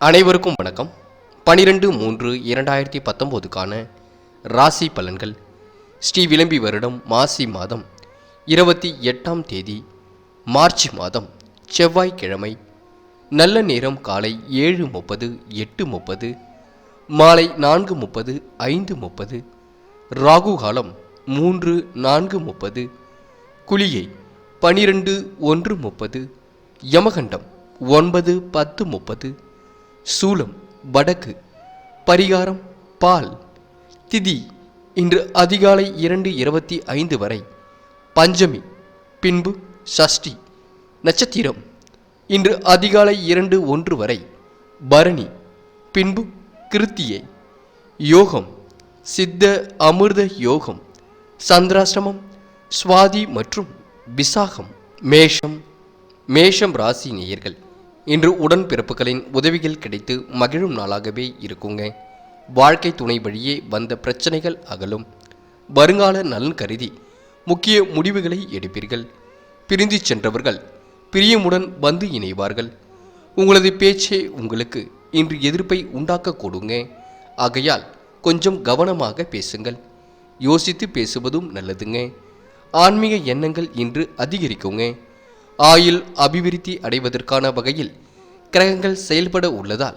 அனைவருக்கும் வணக்கம். பனிரெண்டு மூன்று இரண்டாயிரத்தி பத்தொம்போதுக்கான ராசி பலன்கள். ஸ்ரீ விளம்பி வருடம் மாசி மாதம் இருபத்தி எட்டாம் தேதி மார்ச் மாதம் செவ்வாய்க்கிழமை. நல்ல நேரம் காலை ஏழு முப்பது எட்டு முப்பது மாலை நான்கு முப்பது ஐந்து முப்பது ராகு காலம் மூன்று நான்கு முப்பது குளியை பனிரெண்டு ஒன்று முப்பது யமகண்டம் ஒன்பது பத்து முப்பது சூலம் வடக்கு. பரிகாரம் பால். திதி இன்று அதிகாலை இரண்டு இருபத்தி ஐந்து வரை. பஞ்சமி பின்பு சஷ்டி. நட்சத்திரம் இன்று அதிகாலை இரண்டு ஒன்று வரை. பரணி பின்பு கிருத்தியை. யோகம் சித்த அமிர்த யோகம். சந்திராசிரமம் சுவாதி மற்றும் விசாகம். மேஷம் மேஷம் ராசி நேயர்கள். இன்று உடன்பிறப்புகளின் உதவிகள் கிடைத்து மகிழும் நாளாகவே இருக்குங்க. வாழ்க்கை துணை வழியே வந்த பிரச்சனைகள் அகலும். வருங்கால நலன் கருதி முக்கிய முடிவுகளை எடுப்பீர்கள். பிரிந்து சென்றவர்கள் பிரியமுடன் வந்து இணைவார்கள். உங்களது பேச்சே உங்களுக்கு இன்று எதிர்ப்பை உண்டாக்கக்கூடுங்க ஆகையால் கொஞ்சம் கவனமாக பேசுங்கள். யோசித்து பேசுவதும் நல்லதுங்க. ஆன்மீக எண்ணங்கள் இன்று அதிகரிக்குங்க. ஆயுள் அபிவிருத்தி அடைவதற்கான வகையில் கிரகங்கள் செயல்பட உள்ளதால்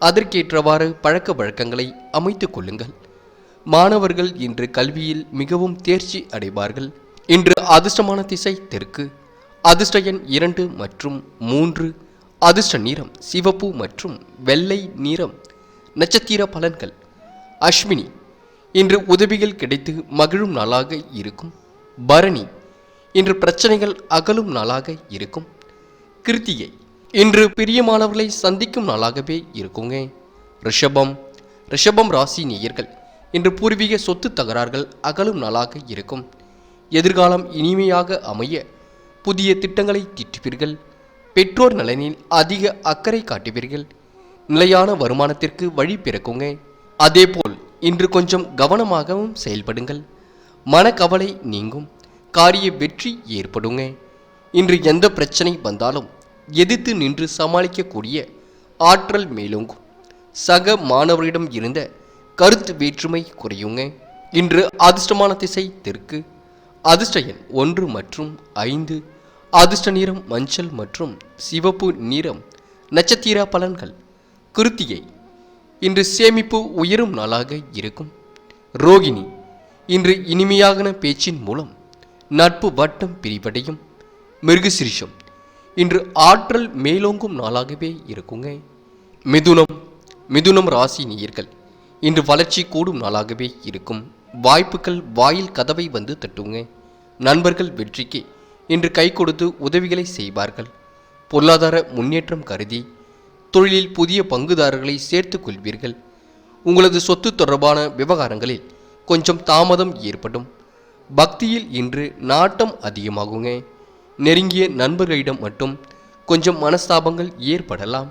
அதற்கேற்றவாறு பழக்க வழக்கங்களை அமைத்துக் கொள்ளுங்கள். மாணவர்கள் இன்று கல்வியில் மிகவும் தேர்ச்சி அடைவார்கள். இன்று அதிர்ஷ்டமான திசை தெற்கு. அதிர்ஷ்ட எண் இரண்டு மற்றும் மூன்று. அதிர்ஷ்ட நிறம் சிவப்பு மற்றும் வெள்ளை நிறம். நட்சத்திர பலன்கள். அஸ்வினி இன்று உதவிகள் கிடைத்து மகிழும் நாளாக இருக்கும். பரணி இன்று பிரச்சனைகள் அகலும் நாளாக இருக்கும். கிருத்தியை இன்று பிரியமானவர்களை சந்திக்கும் நாளாகவே இருக்குங்க. ரிஷபம் ரிஷபம் ராசி நேயர்கள் இன்று பூர்வீக சொத்து தகராறுகள் அகலும் நாளாக இருக்கும். எதிர்காலம் இனிமையாக அமைய புதிய திட்டங்களை திட்டுவீர்கள். பெற்றோர் நலனில் அதிக அக்கறை காட்டுவீர்கள். நிலையான வருமானத்திற்கு வழி பிறக்குங்க. அதேபோல் இன்று கொஞ்சம் கவனமாகவும் செயல்படுங்கள். மனக்கவலை நீங்கும். காரிய வெற்றி ஏற்படுங்க. இன்று எந்த பிரச்சனை வந்தாலும் எதிர்த்து நின்று சமாளிக்கக்கூடிய ஆற்றல் மேலோங்கும். சக மாணவரிடம் இருந்த கருத்து வேற்றுமை குறையுங்க. இன்று அதிர்ஷ்டமான திசை தெற்கு. அதிர்ஷ்ட எண் ஒன்று மற்றும் ஐந்து. அதிர்ஷ்ட நிறம் மஞ்சள் மற்றும் சிவப்பு நிறம் நட்சத்திர பலன்கள். கிருத்தியை இன்று சேமிப்பு உயரும் நாளாக இருக்கும். ரோகிணி இன்று இனிமையான பேச்சின் மூலம் நட்பு வட்டம் பிரிவடையும். மிருகசிரிஷம் இன்று ஆற்றல் மேலோங்கும் நாளாகவே இருக்குங்க. மிதுனம் மிதுனம் ராசி நேயர்கள் இன்று வளர்ச்சி கூடும் நாளாகவே இருக்கும். வாய்ப்புகள் வாயில் கதவை வந்து தட்டுங்க. நண்பர்கள் வெற்றிக்கு இன்று கை கொடுத்து உதவிகளை செய்வார்கள். பொருளாதார முன்னேற்றம் கருதி தொழிலில் புதிய பங்குதாரர்களை சேர்த்துக் கொள்வீர்கள். உங்களது சொத்து தொடர்பான விவகாரங்களில் கொஞ்சம் தாமதம் ஏற்படும். பக்தியில் இன்று நாட்டம் அதிகமாகுங்க. நெருங்கிய நண்பர்களிடம் மட்டும் கொஞ்சம் மனஸ்தாபங்கள் ஏற்படலாம்.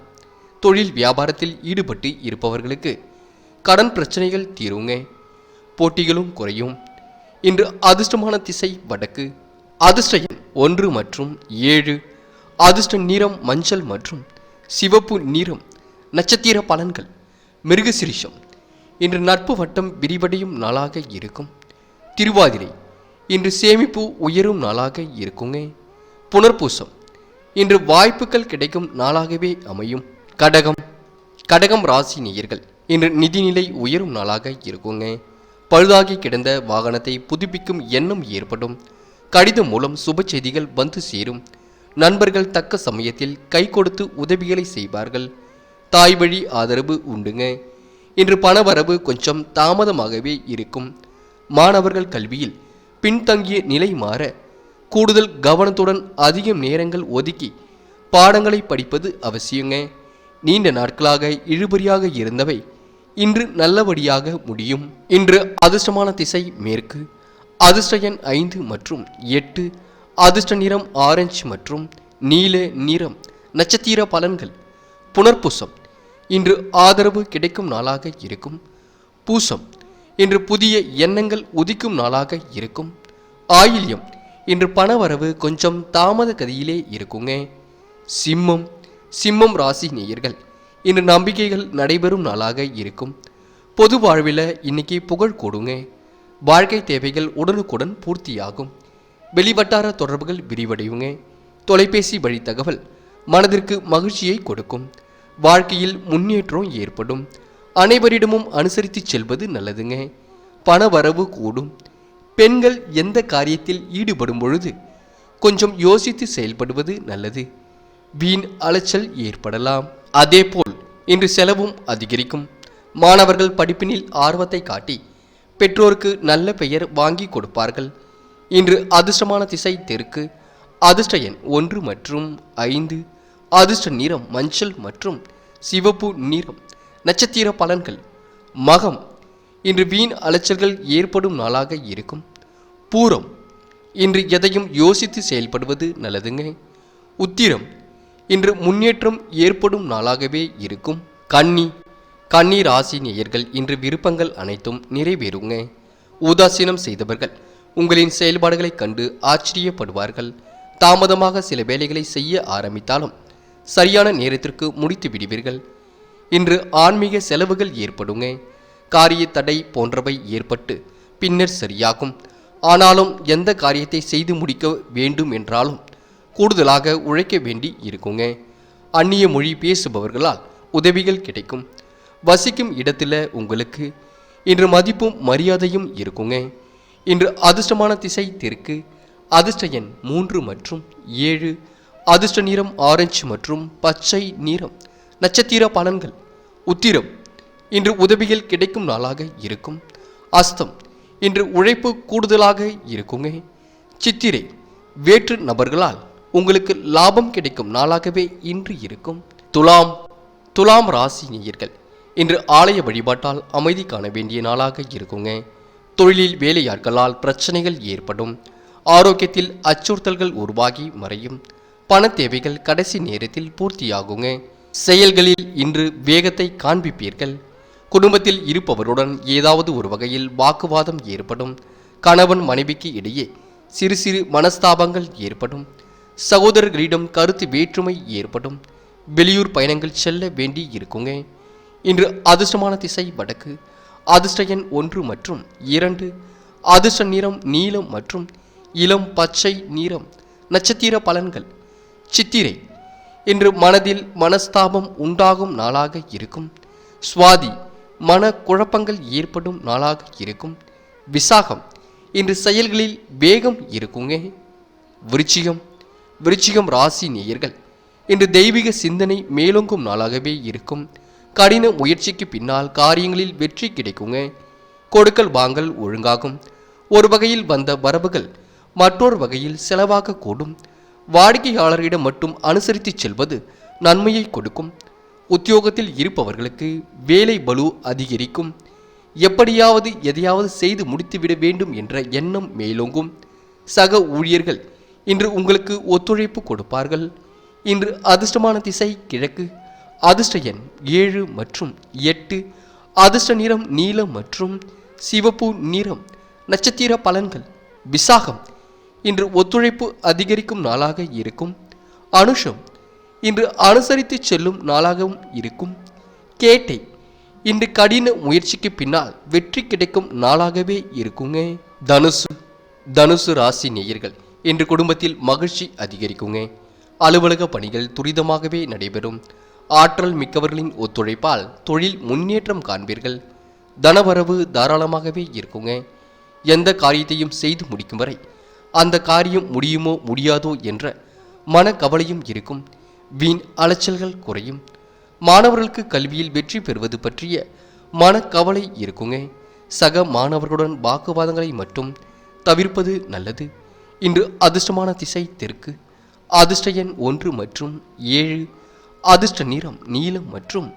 தொழில் வியாபாரத்தில் ஈடுபட்டு இருப்பவர்களுக்கு கடன் பிரச்சனைகள் தீருங்க. போட்டிகளும் குறையும். இன்று அதிர்ஷ்டமான திசை வடக்கு அதிர்ஷ்ட எண் ஒன்று மற்றும் ஏழு அதிர்ஷ்ட நிறம் மஞ்சள் மற்றும் சிவப்பு நிறம் நட்சத்திர பலன்கள் மிருகசிரிஷம். இன்று நட்பு வட்டம் விரிவடையும் நாளாக இருக்கும். திருவாதிரை இன்று சேமிப்பு உயரும் நாளாக இருக்குங்க. புனர்பூசம். இன்று வாய்ப்புகள் கிடைக்கும் நாளாகவே அமையும். கடகம். கடகம் ராசி நேயர்கள் இன்று நிதிநிலை உயரும் நாளாக இருக்குங்க. பழுதாகி கிடந்த வாகனத்தை புதுப்பிக்கும் எண்ணம் ஏற்படும். கடிதம் மூலம் சுப செய்திகள் வந்து சேரும். நண்பர்கள் தக்க சமயத்தில் கை கொடுத்து உதவிகளை செய்வார்கள். தாய் வழி ஆதரவு உண்டுங்க. இன்று பணவரவு கொஞ்சம் தாமதமாகவே இருக்கும். மாணவர்கள் கல்வியில் பின்தங்கிய நிலை மாற கூடுதல் கவனத்துடன் அதிகம் நேரங்கள் ஒதுக்கி பாடங்களை படிப்பது அவசியங்க. நீண்ட நாட்களாக இழுபறியாக இருந்தவை இன்று நல்லபடியாக முடியும். இன்று அதிர்ஷ்டமான திசை மேற்கு. அதிர்ஷ்ட எண் ஐந்து மற்றும் எட்டு அதிர்ஷ்ட நிறம் ஆரஞ்சு மற்றும் நீல நிறம் நட்சத்திர பலன்கள். புனர்பூசம். இன்று ஆதரவு கிடைக்கும் நாளாக இருக்கும். பூசம். இன்று புதிய எண்ணங்கள் உதிக்கும் நாளாக இருக்கும். ஆயில்யம் இன்று பணவரவு கொஞ்சம் தாமத கதியிலே இருக்குங்க. சிம்மம் சிம்மம் ராசி நேயர்கள் இன்று நம்பிக்கைகள் நடைபெறும் நாளாக இருக்கும். பொது வாழ்வில் இன்னைக்கு புகழ் கூடுங்க. வாழ்க்கை தேவைகள் உடனுக்குடன் பூர்த்தியாகும். வெளிவட்டார தொடர்புகள் விரிவடையுங்க. தொலைபேசி வழி தகவல் மனதிற்கு மகிழ்ச்சியை கொடுக்கும். வாழ்க்கையில் முன்னேற்றம் ஏற்படும். அனைவரிடமும் அனுசரித்து செல்வது நல்லதுங்க. பண வரவு கூடும். பெண்கள் எந்த காரியத்தில் ஈடுபடும் பொழுது கொஞ்சம் யோசித்து செயல்படுவது நல்லது. வீண் அலைச்சல் ஏற்படலாம். அதேபோல் இன்று செலவும் அதிகரிக்கும். மாணவர்கள் படிப்பினில் ஆர்வத்தை காட்டி பெற்றோருக்கு நல்ல பெயர் வாங்கி கொடுப்பார்கள். இன்று அதிர்ஷ்டமான திசை தெற்கு. அதிர்ஷ்ட எண் ஒன்று மற்றும் ஐந்து. அதிர்ஷ்ட நிறம் மஞ்சள் மற்றும் சிவப்பு நிறம் நட்சத்திர பலன்கள். மகம். இன்று வீண் அலைச்சல்கள் ஏற்படும் நாளாக இருக்கும். பூரம். இன்று எதையும் யோசித்து செயல்படுவது நல்லதுங்க. உத்திரம். இன்று முன்னேற்றம் ஏற்படும் நாளாகவே இருக்கும். கன்னி. கன்னி ராசி நேயர்கள் இன்று விருப்பங்கள் அனைத்தும் நிறைவேறுங்க. உதாசீனம் செய்தவர்கள் உங்களின் செயல்பாடுகளைக் கண்டு ஆச்சரியப்படுவார்கள். தாமதமாக சில வேலைகளை செய்ய ஆரம்பித்தாலும் சரியான நேரத்திற்கு முடித்து விடுவீர்கள். இன்று ஆன்மீக செலவுகள் ஏற்படுங்க. காரிய தடை போன்றவை ஏற்பட்டு பின்னர் சரியாகும். ஆனாலும் எந்த காரியத்தை செய்து முடிக்க வேண்டும் என்றாலும் கூடுதலாக உழைக்க வேண்டி இருக்குங்க. அந்நிய மொழி பேசுபவர்களால் உதவிகள் கிடைக்கும். வசிக்கும் இடத்துல உங்களுக்கு இன்று மதிப்பும் மரியாதையும் இருக்குங்க. இன்று அதிர்ஷ்டமான திசை தெற்கு அதிர்ஷ்ட எண் மூன்று மற்றும் ஏழு அதிர்ஷ்ட நிறம் ஆரஞ்சு மற்றும் பச்சை நிறம் நட்சத்திர பலன்கள் உத்திரம். இன்று உதவிகள் கிடைக்கும் நாளாக இருக்கும். அஸ்தம். இன்று உழைப்பு கூடுதலாக இருக்குங்க சித்திரை. வேற்று நபர்களால் உங்களுக்கு லாபம் கிடைக்கும் நாளாகவே இன்று இருக்கும். துலாம். துலாம் ராசி நேயர்கள். இன்று ஆலய வழிபாட்டால் அமைதி காண வேண்டிய நாளாக இருக்குங்க தொழிலில் வேலையாட்களால் பிரச்சனைகள் ஏற்படும். ஆரோக்கியத்தில் அச்சுறுத்தல்கள் உருவாகி மறையும். பண தேவைகள் கடைசி நேரத்தில் பூர்த்தியாகுங்க செயல்களில் இன்று வேகத்தை காண்பிப்பீர்கள். குடும்பத்தில் இருப்பவருடன் ஏதாவது ஒரு வகையில் வாக்குவாதம் ஏற்படும். கணவன் மனைவிக்கு இடையே சிறு சிறு மனஸ்தாபங்கள் ஏற்படும். சகோதரர்களிடம் கருத்து வேற்றுமை ஏற்படும். வெளியூர் பயணங்கள் செல்ல வேண்டி இருக்குங்க. இன்று அதிர்ஷ்டமான திசை வடக்கு. அதிர்ஷ்ட எண் ஒன்று மற்றும் இரண்டு. அதிர்ஷ்ட நிறம் நீலம் மற்றும் இளம் பச்சை நிறம். நட்சத்திர பலன்கள். சித்திரை இன்று மனதில் மனஸ்தாபம் உண்டாகும் நாளாக இருக்கும். சுவாதி மன குழப்பங்கள் ஏற்படும் நாளாக இருக்கும். விசாகம் இன்று செயல்களில் வேகம் இருக்குங்க. விருச்சிகம் விருச்சிகம் ராசி நேயர்கள் இன்று தெய்வீக சிந்தனை மேலோங்கும் நாளாகவே இருக்கும். கடின முயற்சிக்கு பின்னால் காரியங்களில் வெற்றி கிடைக்குங்க. கொடுக்கல் வாங்கல் ஒழுங்காகும். ஒரு வகையில் வந்த வரவுகள் மற்றொரு வகையில் செலவாக கூடும். வாடிக்கையாளரிடம் மட்டும் அனுசரித்து செல்வது நன்மையை கொடுக்கும். உத்தியோகத்தில் இருப்பவர்களுக்கு வேலை பலு அதிகரிக்கும். எப்படியாவது எதையாவது செய்து முடித்துவிட வேண்டும் என்ற எண்ணம் மேலோங்கும். சக ஊழியர்கள் இன்று உங்களுக்கு ஒத்துழைப்பு கொடுப்பார்கள். இன்று அதிர்ஷ்டமான திசை கிழக்கு. அதிர்ஷ்ட எண் ஏழு மற்றும் எட்டு. அதிர்ஷ்ட நிறம் நீலம் மற்றும் சிவப்பு நிறம். நட்சத்திர பலன்கள். விசாகம் இன்று ஒத்துழைப்பு அதிகரிக்கும் நாளாக இருக்கும். அனுஷம் இன்று அனுசரித்து செல்லும் நாளாகவும் இருக்கும். கேட்டை இன்று கடின முயற்சிக்கு பின்னால் வெற்றி கிடைக்கும் நாளாகவே இருக்குங்க. தனுசு தனுசு ராசி நேயர்கள் இன்று குடும்பத்தில் மகிழ்ச்சி அதிகரிக்குங்க. அலுவலக பணிகள் துரிதமாகவே நடைபெறும். ஆற்றல் மிக்கவர்களின் ஒத்துழைப்பால் தொழில் முன்னேற்றம் காண்பீர்கள். தனவரவு தாராளமாகவே இருக்குங்க. எந்த காரியத்தையும் செய்து முடிக்கும் வரை அந்த காரியம் முடியுமோ முடியாதோ என்ற மனக்கவலையும் இருக்கும். வீண் அலைச்சல்கள் குறையும். மாணவர்களுக்கு கல்வியில் வெற்றி பெறுவது பற்றிய மனக்கவலை இருக்குங்க. சக மாணவர்களுடன் வாக்குவாதங்களை மட்டும் தவிர்ப்பது நல்லது. இன்று அதிர்ஷ்டமான திசை தெற்கு. அதிர்ஷ்ட எண் ஒன்று மற்றும் ஏழு. அதிர்ஷ்ட நிறம் நீலம் மற்றும்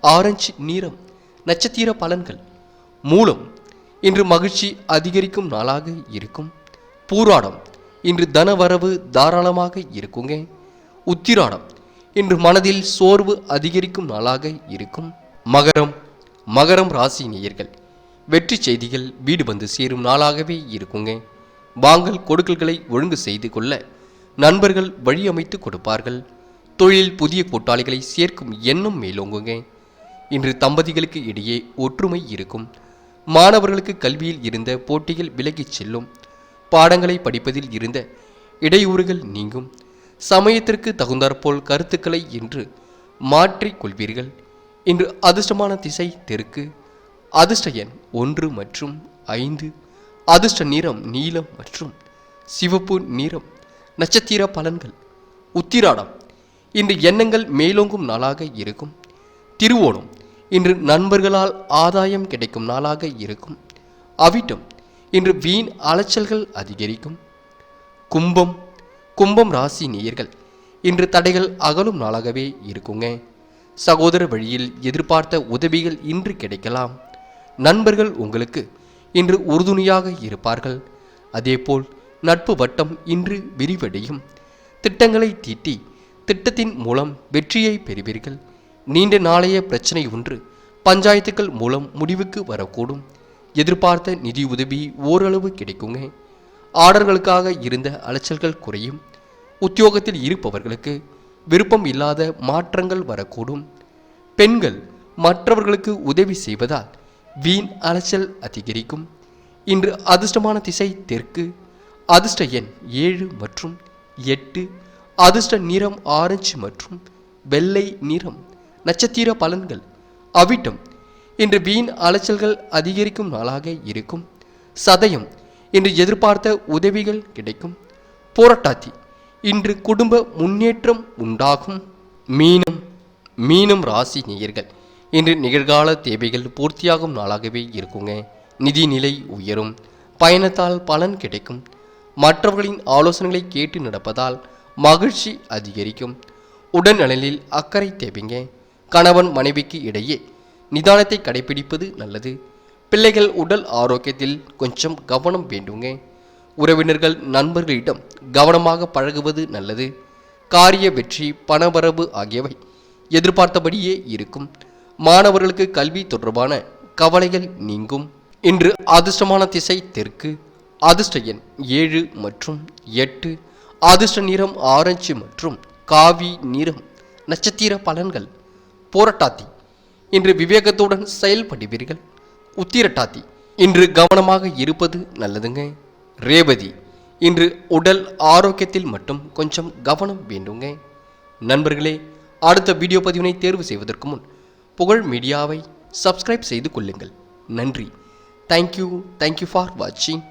ஆரஞ்சு நிறம். நட்சத்திர பலன்கள் மூலம் இன்று மகிழ்ச்சி அதிகரிக்கும் நாளாக இருக்கும். பூராடம். இன்று தனவரவு தாராளமாக இருக்குங்க. உத்திராடம். இன்று மனதில் சோர்வு அதிகரிக்கும் நாளாக இருக்கும். மகரம். மகரம் ராசி நேயர்கள். வெற்றி செய்திகள் வீடு வந்து சேரும் நாளாகவே இருக்குங்க. வாங்கல் கொடுக்கல்களை ஒழுங்கு செய்து கொள்ள நண்பர்கள் வழி அமைத்து கொடுப்பார்கள். தொழில் புதிய கூட்டாளிகளை சேர்க்கும் எண்ணம் மேலோங்குங்க. இன்று தம்பதிகளுக்கு இடையே ஒற்றுமை இருக்கும். மாணவர்களுக்கு கல்வியில் இருந்த போட்டிகள் விலகிச் செல்லும். பாடங்களை படிப்பதில் இருந்த இடையூறுகள் நீங்கும். சமயத்திற்கு தகுந்தாற்போல் கருத்துக்களை இன்று மாற்றிக் கொள்வீர்கள். இன்று அதிர்ஷ்டமான திசை தெற்கு. அதிர்ஷ்ட எண் ஒன்று மற்றும் ஐந்து. அதிர்ஷ்ட நிறம் நீலம் மற்றும் சிவப்பு நிறம். நட்சத்திர பலன்கள். உத்திராடம். இன்று எண்ணங்கள் மேலோங்கும் நாளாக இருக்கும். திருவோணம். இன்று நண்பர்களால் ஆதாயம் கிடைக்கும் நாளாக இருக்கும். அவிட்டம். இன்று வீண் அலைச்சல்கள் அதிகரிக்கும். கும்பம் கும்பம் ராசி நேயர்கள் இன்று தடைகள் அகலும் நாளாகவே இருக்குங்க. சகோதர வழியில் எதிர்பார்த்த உதவிகள் இன்று கிடைக்கலாம். நண்பர்கள் உங்களுக்கு இன்று உறுதுணையாக இருப்பார்கள். அதேபோல் நட்பு வட்டம் இன்று விரிவடையும். திட்டங்களை தீட்டி திட்டத்தின் மூலம் வெற்றியை பெறுவீர்கள். நீண்ட நாளைய பிரச்சனை ஒன்று பஞ்சாயத்துக்கள் மூலம் முடிவுக்கு வரக்கூடும். எதிர்பார்த்த நிதி உதவி ஓரளவு கிடைக்குங்க. ஆர்டர்களுக்காக இருந்த அலைச்சல்கள் குறையும். உத்தியோகத்தில் இருப்பவர்களுக்கு விருப்பம் இல்லாத மாற்றங்கள் வரக்கூடும். பெண்கள் மற்றவர்களுக்கு உதவி செய்வதால் வீண் அலைச்சல் அதிகரிக்கும். இன்று அதிர்ஷ்டமான திசை தெற்கு. அதிர்ஷ்ட எண் ஏழு மற்றும் எட்டு. அதிர்ஷ்ட நிறம் ஆரஞ்சு மற்றும் வெள்ளை நிறம் நட்சத்திர பலன்கள் அவிட்டம் இன்று வீண் அலைச்சல்கள் அதிகரிக்கும் நாளாக இருக்கும். சதயம் இன்று எதிர்பார்த்த உதவிகள் கிடைக்கும். போராட்டாத்தி இன்று குடும்ப முன்னேற்றம் உண்டாகும். மீனம் மீனம் ராசி நேயர்கள் இன்று நிகழ்கால தேவைகள் பூர்த்தியாகும் நாளாகவே இருக்குங்க. நிதி நிலை உயரும். பயணத்தால் பலன் கிடைக்கும். மற்றவர்களின் ஆலோசனைகளை கேட்டு நடப்பதால் மகிழ்ச்சி அதிகரிக்கும். உடல்நலனில் அக்கறை தேவைங்க. கணவன் மனைவிக்கு இடையே நிதானத்தை கடைபிடிப்பது நல்லது. பிள்ளைகள் உடல் ஆரோக்கியத்தில் கொஞ்சம் கவனம் வேண்டுங்க. உறவினர்கள் நண்பர்களிடம் கவனமாக பழகுவது நல்லது. காரிய வெற்றி பணவரவு ஆகியவை எதிர்பார்த்தபடியே இருக்கும். மாணவர்களுக்கு கல்வி தொடர்பான கவலைகள் நீங்கும். இன்று அதிர்ஷ்டமான திசை தெற்கு. அதிர்ஷ்ட எண் ஏழு மற்றும் எட்டு. அதிர்ஷ்ட நிறம் ஆரஞ்சு மற்றும் காவி நிறம் நட்சத்திர பலன்கள். போராட்டாத்தி இன்று விவேகத்துடன் செயல்படுவீர்கள். உத்திரட்டாத்தி இன்று கவனமாக இருப்பது நல்லதுங்க. ரேவதி இன்று உடல் ஆரோக்கியத்தில் மட்டும் கொஞ்சம் கவனம் வேண்டுங்க. நண்பர்களே அடுத்த வீடியோ பதிவினை தேர்வு செய்வதற்கு முன் புகழ் மீடியாவை சப்ஸ்கிரைப் செய்து கொள்ளுங்கள். நன்றி. தேங்க்யூ தேங்க்யூ ஃபார் வாட்சிங்